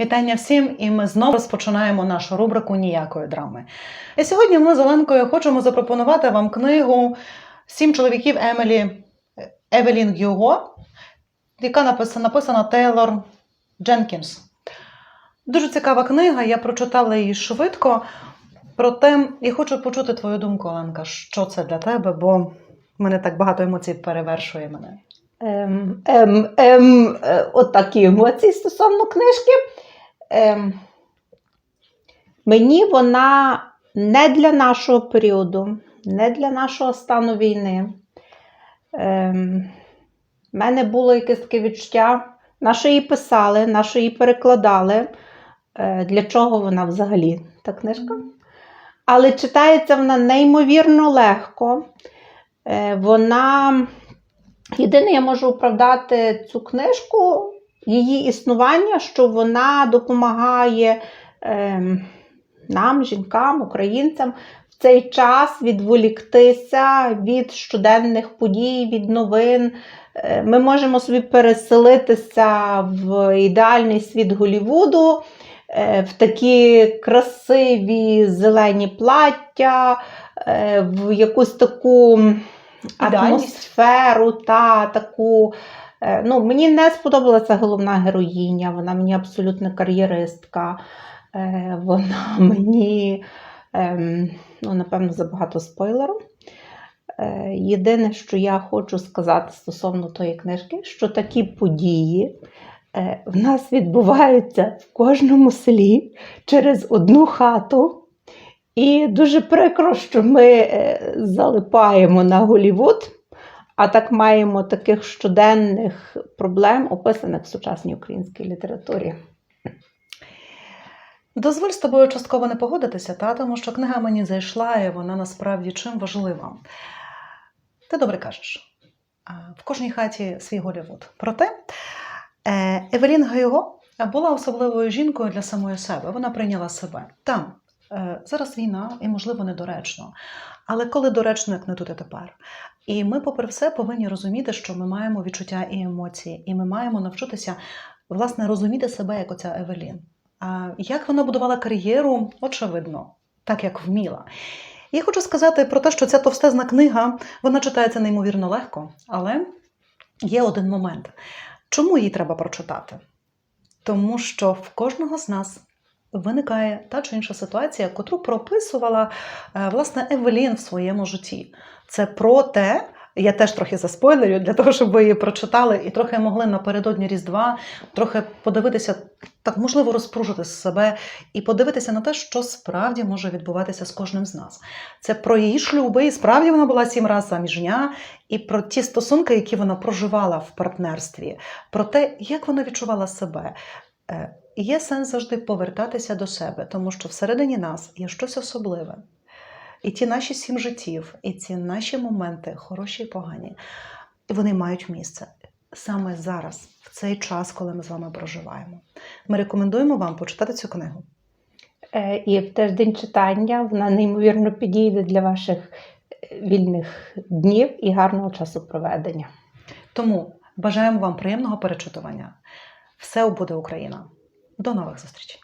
Вітання всім, і ми знову розпочинаємо нашу рубрику ніякої драми. І сьогодні ми з Оленкою хочемо запропонувати вам книгу Сім чоловіків Емілі Евелін Гюго, яка написана, написана Тейлор Дженкінс. Дуже цікава книга, я прочитала її швидко. Проте я хочу почути твою думку, Оленка, що це для тебе, бо мене так багато емоцій перевершує мене. Ем, ем, ем, е, от такі емоції стосовно книжки. Ем, мені вона не для нашого періоду, не для нашого стану війни. Ем, в мене було якесь таке відчуття, на що її писали, на її перекладали. Е, для чого вона взагалі та книжка? Але читається вона неймовірно легко. Е, вона Єдине, я можу оправдати цю книжку, її існування, що вона допомагає ем, нам, жінкам, українцям, в цей час відволіктися від щоденних подій, від новин. Е, Ми можемо собі переселитися в ідеальний світ Голівуду, е, в такі красиві зелені плаття, е, в якусь таку атмосферу та таку. Е, Ну, мені не сподобалася головна героїня, вона мені абсолютно кар'єристка. Е, Вона мені, ем, ну, напевно, забагато спойлеру. Е, Єдине, що я хочу сказати стосовно тої книжки, що такі події в нас відбуваються в кожному селі через одну хату. І дуже прикро, що ми залипаємо на Голівуд, а так маємо таких щоденних проблем, описаних в сучасній українській літературі. Дозволь з тобою частково не погодитися, та, тому що книга мені зайшла, і вона насправді чим важлива. Ти добре кажеш. В кожній хаті свій Голівуд. Проте е, Евелін Гайго була особливою жінкою для самої себе. Вона прийняла себе. Там зараз війна і, можливо, недоречно. Але коли доречно, як не тут і тепер. І ми, попри все, повинні розуміти, що ми маємо відчуття і емоції, і ми маємо навчитися власне розуміти себе як оця Евелін. А як вона будувала кар'єру, очевидно, так як вміла. Я хочу сказати про те, що ця товстезна книга вона читається неймовірно легко, але є один момент. Чому її треба прочитати? Тому що в кожного з нас виникає та чи інша ситуація, котру прописувала е, власне Евелін в своєму житті. Це про те, я теж трохи заспойлерю, для того, щоб ви її прочитали і трохи могли напередодні Різдва трохи подивитися, так можливо, розпружити себе і подивитися на те, що справді може відбуватися з кожним з нас. Це про її шлюби, і справді вона була сім разів заміжня, і про ті стосунки, які вона проживала в партнерстві, про те, як вона відчувала себе. Е, Є сенс завжди повертатися до себе, тому що всередині нас є щось особливе. І ті наші сім життів, і ці наші моменти, хороші і погані, вони мають місце саме зараз, в цей час, коли ми з вами проживаємо. Ми рекомендуємо вам почитати цю книгу. Е, І в теж день читання вона неймовірно підійде для ваших е, вільних днів і гарного часу проведення. Тому бажаємо вам приємного перечитування. Все буде Україна! До нових зустрічей!